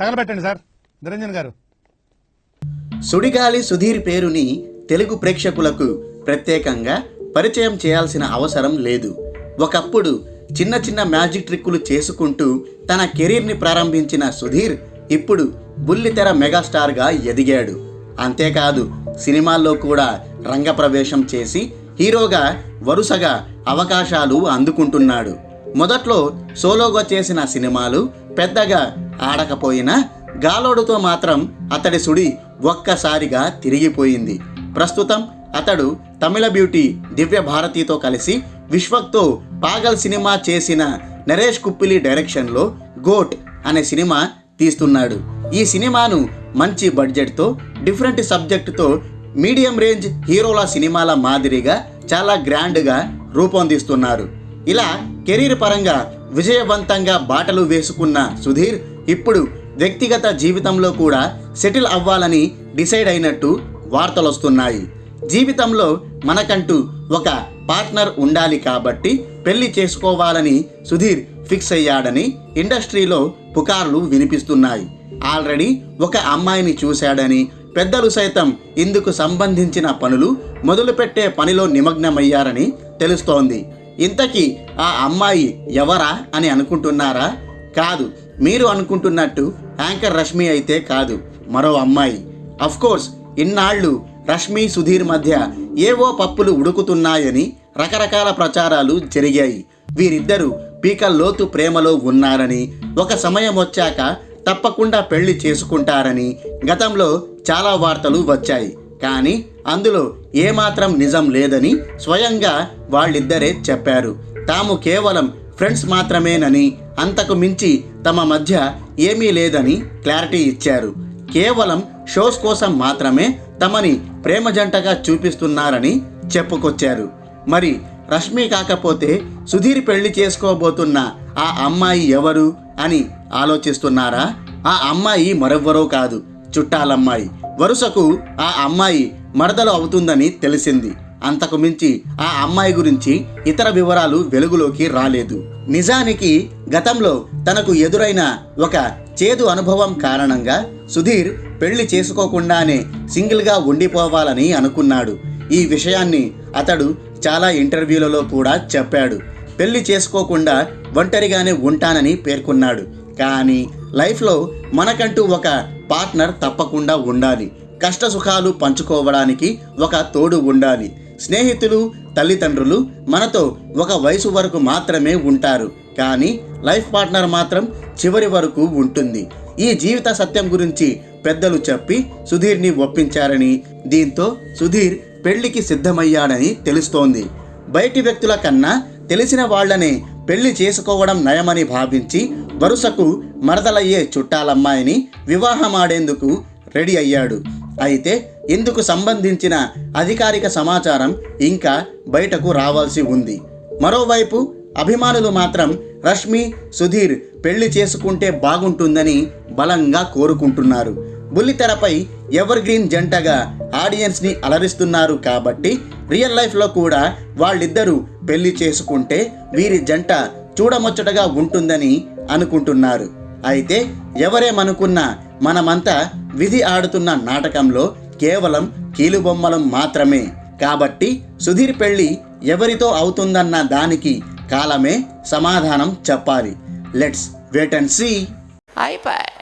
తగలబెట్టండి sir. Niranjan గారు. సుడిగాలి సుధీర్ పేరుని తెలుగు ప్రేక్షకులకు ప్రత్యేకంగా పరిచయం చేయాల్సిన అవసరం లేదు. ఒకప్పుడు చిన్న చిన్న మ్యాజిక్ ట్రిక్కులు చేసుకుంటూ తన కెరీర్ని ప్రారంభించిన సుధీర్ ఇప్పుడు బుల్లితెర మెగాస్టార్గా ఎదిగాడు. అంతేకాదు సినిమాల్లో కూడా రంగప్రవేశం చేసి హీరోగా వరుసగా అవకాశాలు అందుకుంటున్నాడు. మొదట్లో సోలోగా చేసిన సినిమాలు పెద్దగా ఆడకపోయినా గాలోడుతో మాత్రం అతడి సుడి ఒక్కసారిగా తిరిగిపోయింది. ప్రస్తుతం అతడు తమిళ బ్యూటీ దివ్య భారతితో కలిసి విశ్వక్తో పాగల్ సినిమా చేసిన నరేష్ కుప్పిలి డైరెక్షన్లో గోట్ అనే సినిమా తీస్తున్నాడు. ఈ సినిమాను మంచి బడ్జెట్తో డిఫరెంట్ సబ్జెక్టుతో మీడియం రేంజ్ హీరోల సినిమాల మాదిరిగా చాలా గ్రాండ్గా రూపొందిస్తున్నారు. ఇలా కెరీర్ పరంగా విజయవంతంగా బాటలు వేసుకున్న సుధీర్ ఇప్పుడు వ్యక్తిగత జీవితంలో కూడా సెటిల్ అవ్వాలని డిసైడ్ అయినట్టు వార్తలు వస్తున్నాయి జీవితంలో మనకంటూ ఒక పార్ట్నర్ ఉండాలి కాబట్టి పెళ్ళి చేసుకోవాలని సుధీర్ ఫిక్స్ అయ్యాడని ఇండస్ట్రీలో పుకార్లు వినిపిస్తున్నాయి. ఆల్రెడీ ఒక అమ్మాయిని చూశాడని పెద్దలు సైతం ఇందుకు సంబంధించిన పనులు మొదలుపెట్టే పనిలో నిమగ్నమయ్యారని తెలుస్తోంది. ఇంతకీ ఆ అమ్మాయి ఎవరా అని అనుకుంటున్నారా? కాదు మీరు అనుకుంటున్నట్టు యాంకర్ రష్మి అయితే కాదు మరో అమ్మాయి. కోర్స్ ఇన్నాళ్ళు రష్మి సుధీర్ మధ్య ఏవో పప్పులు ఉడుకుతున్నాయని రకరకాల ప్రచారాలు జరిగాయి. వీరిద్దరూ పీక లోతు ప్రేమలో ఉన్నారని ఒక సమయం వచ్చాక తప్పకుండా పెళ్ళి చేసుకుంటారని గతంలో చాలా వార్తలు వచ్చాయి. కానీ అందులో ఏమాత్రం నిజం లేదని స్వయంగా వాళ్ళిద్దరే చెప్పారు. తాము కేవలం ఫ్రెండ్స్ మాత్రమేనని అంతకు మించి తమ మధ్య ఏమీ లేదని క్లారిటీ ఇచ్చారు. కేవలం షోస్ కోసం మాత్రమే తమని ప్రేమ జంటగా చూపిస్తున్నారని చెప్పుకొచ్చారు. మరి రష్మి కాకపోతే సుధీర్ పెళ్ళి చేసుకోబోతున్న ఆ అమ్మాయి ఎవరు అని ఆలోచిస్తున్నారా? ఆ అమ్మాయి మరెవ్వరో కాదు చుట్టాలమ్మాయి. వరుసకు ఆ అమ్మాయి మరదలు అవుతుందని తెలిసింది. అంతకు మించి ఆ అమ్మాయి గురించి ఇతర వివరాలు వెలుగులోకి రాలేదు. నిజానికి గతంలో తనకు ఎదురైన ఒక చేదు అనుభవం కారణంగా సుధీర్ పెళ్ళి చేసుకోకుండానే సింగిల్గా ఉండిపోవాలని అనుకున్నాడు. ఈ విషయాన్ని అతడు చాలా ఇంటర్వ్యూలలో కూడా చెప్పాడు. పెళ్ళి చేసుకోకుండా ఒంటరిగానే ఉంటానని పేర్కొన్నాడు. కానీ లైఫ్లో మనకంటూ ఒక పార్ట్నర్ తప్పకుండా ఉండాలి. కష్ట సుఖాలు పంచుకోవడానికి ఒక తోడు ఉండాలి. స్నేహితులు తల్లిదండ్రులు మనతో ఒక వయసు వరకు మాత్రమే ఉంటారు. కానీ లైఫ్ పార్ట్నర్ మాత్రం చివరి వరకు ఉంటుంది. ఈ జీవిత సత్యం గురించి పెద్దలు చెప్పి సుధీర్ని ఒప్పించారని దీంతో సుధీర్ పెళ్ళికి సిద్ధమయ్యాడని తెలుస్తోంది. బయటి వ్యక్తుల కన్నా తెలిసిన వాళ్ళనే పెళ్ళి చేసుకోవడం నయమని భావించి వరుసకు మరదలయ్యే చుట్టాలమ్మాయిని వివాహమాడేందుకు రెడీ అయ్యాడు. అయితే ఇందుకు సంబంధించిన అధికారిక సమాచారం ఇంకా బయటకు రావాల్సి ఉంది. మరోవైపు అభిమానులు మాత్రం రష్మి సుధీర్ పెళ్ళి చేసుకుంటే బాగుంటుందని బలంగా కోరుకుంటున్నారు. బుల్లితెరపై ఎవర్ గ్రీన్ జంటగా ఆడియన్స్ని అలరిస్తున్నారు కాబట్టి రియల్ లైఫ్లో కూడా వాళ్ళిద్దరూ పెళ్ళి చేసుకుంటే వీరి జంట చూడముచ్చటగా ఉంటుందని అనుకుంటున్నారు. అయితే ఎవరేమనుకున్నా మనమంతా విధి ఆడుతున్న నాటకంలో కేవలం కీలుబొమ్మలం మాత్రమే. కాబట్టి సుధీర్ పెళ్ళి ఎవరితో అవుతుందన్న దానికి కాలమే సమాధానం చెప్పాలి. Let's wait and see. అయిపోయి